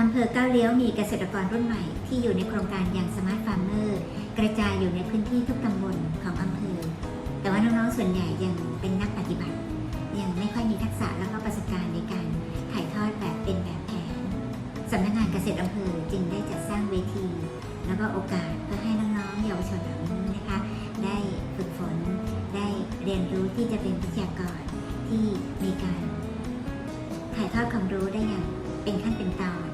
อำเภอก้าวเลี้ยวมีเกษตรกรรุ่นใหม่ที่อยู่ในโครงการอย่างสมาร์ทฟาร์มเมอร์กระจายอยู่ในพื้นที่ทุกตำบลของอำเภอ แต่ว่าน้องๆส่วนใหญ่ยังเป็นนักปฏิบัติ ยังไม่ค่อยมีทักษะแล้วก็ประสบการณ์ในการถ่ายทอดแบบเป็นแบบแผนสำนักงานเกษตรอำเภอจึงได้จัดสร้างเวที แล้วก็โอกาสเพื่อให้น้องๆเยาวชนเหล่านี้นะคะ ได้ฝึกฝนได้เรียนรู้ที่จะเป็นวิทยากรที่มีการถ่ายทอดความรู้ได้อย่างเป็นขั้นเป็นตอน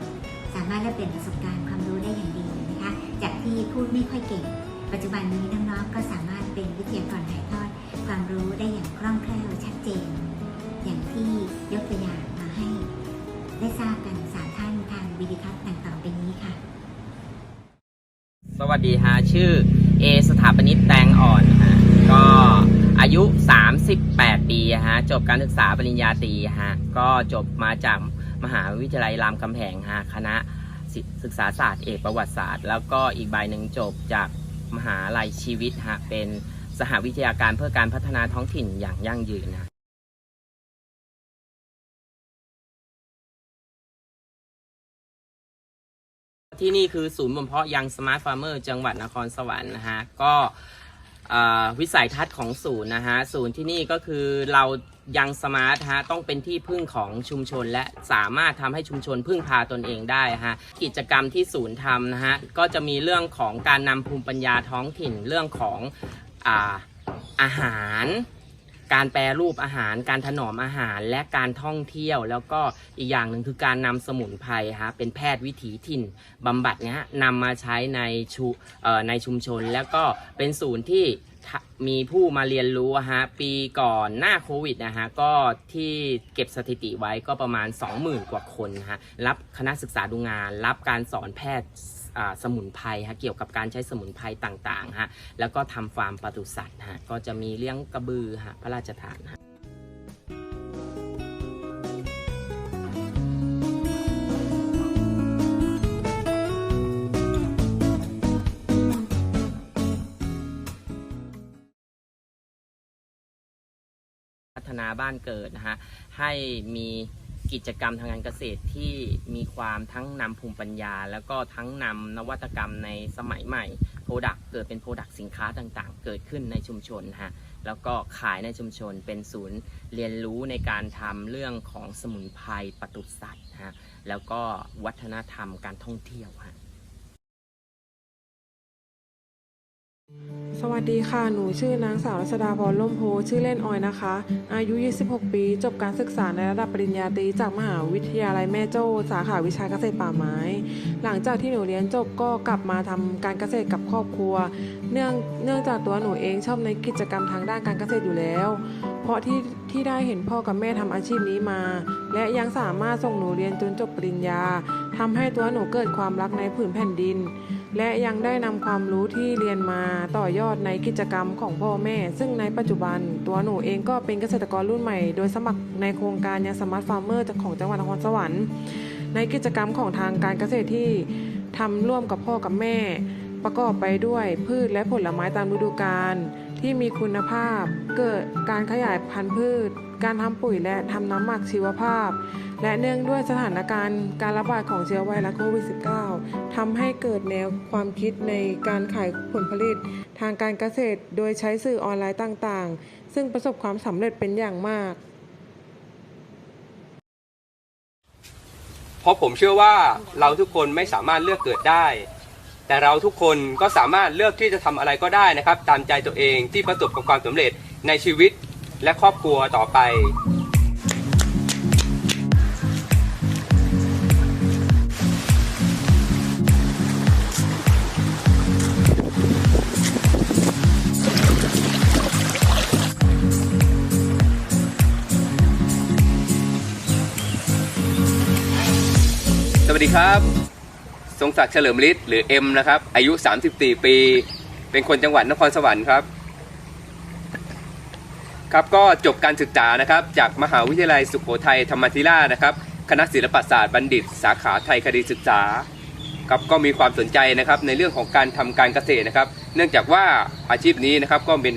ามารถแลกเปลี่ยนประสบการณ์ความรู้ได้อย่างดีนะคะ จากที่พูดไม่ค่อยเก่ง ปัจจุบันนี้น้องๆก็สามารถเป็นวิทยากรถ่ายทอด ความรู้ได้อย่างคล่องแคล่วชัดเจน อย่างที่ยกตัวอย่างมาให้ ได้ทราบกันสามท่านทางวิดีทัศน์ดังต่อไปนี้ค่ะ สวัสดีฮะชื่อเอสถาปนิตแตงอ่อนฮะก็อายุ 38 ปีฮะจบการศึกษาปริญญาตรีฮะก็จบมาจากมหาวิทยาลัยรามคำแหงฮะคณะ ศึกษาศาสตร์เอกประวัติศาสตร์ แล้วก็อีกใบหนึ่งจบจากมหาลัยชีวิตฮะเป็นสหวิทยาการเพื่อการพัฒนาท้องถิ่นอย่างยั่งยืนนะที่นี่คือศูนย์บ่มเพาะยังสมาร์ทฟาร์มเมอร์จังหวัดนครสวรรค์นะฮะก็ วิสัยทัศน์ของศูนย์นะฮะศูนย์ที่นี่ก็คือเรายังสมาร์ทฮะต้องเป็นที่พึ่งของชุมชน และสามารถทำให้ชุมชนพึ่งพาตนเองได้ฮะกิจกรรมที่ศูนย์ทำนะฮะก็จะมีเรื่องของการนำภูมิปัญญาท้องถิ่นเรื่องของอาอาหาร การแปรรูปอาหาร การถนอมอาหารและการท่องเที่ยว แล้วก็อีกอย่างหนึ่งคือการนำสมุนไพรฮะเป็นแพทย์วิถีถิ่นบำบัดเนี้ยนำมาใช้ในชุในชุมชน แล้วก็เป็นศูนย์ที่มีผู้มาเรียนรู้ฮะปีก่อนหน้าโควิดนะฮะก็ที่เก็บสถิติไว้ก็ประมาณ 20,000 กว่าคนฮะรับคณะศึกษาดูงาน รับการสอนแพทย์ สมุนไพรฮะเกี่ยวกับการใช้สมุนไพรต่างๆฮะแล้วก็ทำฟาร์มปศุสัตว์ฮะก็จะมีเลี้ยงกระบือฮะพระราชทานฮะพัฒนาบ้านเกิดนะฮะให้มี กิจกรรมทางการเกษตรที่มีความทั้งนำภูมิปัญญา แล้วก็ทั้งนำนวัตกรรมในสมัยใหม่โปรดักเกิดเป็นโปรดักสินค้าต่างๆ เกิดขึ้นในชุมชนฮะแล้วก็ขายในชุมชนเป็นศูนย์เรียนรู้ในการทำเรื่องของสมุนไพรปศุสัตว์ฮะแล้วก็วัฒนธรรมการท่องเที่ยวฮะ สวัสดีค่ะ หนูชื่อนางสาวรัชดาพร ล่มโพ ชื่อเล่นออยนะคะ อายุ 26 ปี จบการศึกษาในระดับปริญญาตรีจากมหาวิทยาลัยแม่โจ้ สาขาวิชาเกษตรป่าไม้ หลังจากที่หนูเรียนจบก็กลับมาทำการเกษตรกับครอบครัว เนื่องเนื่องจากตัวหนูเองชอบในกิจกรรมทางด้านการเกษตรอยู่แล้ว เพราะที่ที่ได้เห็นพ่อกับแม่ทำอาชีพนี้มา และยังสามารถส่งหนูเรียนจนจบปริญญาทำให้ตัวหนูเกิดความรักในผืนแผ่นดิน และยังได้นำความรู้ที่เรียนมาต่อยอดในกิจกรรมของพ่อแม่ ซึ่งในปัจจุบันตัวหนูเองก็เป็นเกษตรกรรุ่นใหม่ โดยสมัครในโครงการยังสมาร์ทฟาร์มเมอร์ของจังหวัดนครสวรรค์ ในกิจกรรมของทางการเกษตรที่ทำร่วมกับพ่อกับแม่ ประกอบไปด้วยพืชและผลไม้ตามฤดูกาล ที่มีคุณภาพ เกิดการขยายพันธุ์พืช การทำปุ๋ยและทำน้ำหมักชีวภาพ และเนื่องด้วยสถานการณ์การระบาดของเชื้อไวรัสโควิด -19 ทำให้เกิดแนวความคิดในการขายผลผลิต ทางการเกษตรโดยใช้สื่อออนไลน์ต่างๆ ซึ่งประสบความสำเร็จเป็นอย่างมาก เพราะผมเชื่อว่าเราทุกคนไม่สามารถเลือกเกิดได้ แต่เราทุกคนก็สามารถเลือกที่จะทำอะไรก็ได้นะครับ ตามใจตัวเองที่ประสบกับความสำเร็จในชีวิตและครอบครัวต่อไปสวัสดีครับ ทรงศักดิ์เฉลิมฤทธิ์หรือเอ็มนะครับ อายุ 34 ปี เป็นคนจังหวัดนครสวรรค์ครับ ครับก็จบการศึกษานะครับ จากมหาวิทยาลัยสุโขทัยธรรมธิราชนะครับ คณะศิลปศาสตร์บัณฑิต สาขาไทยคดีศึกษา ครับก็มีความสนใจนะครับในเรื่องของการทำการเกษตรนะครับ เนื่องจากว่าอาชีพนี้นะครับก็เป็น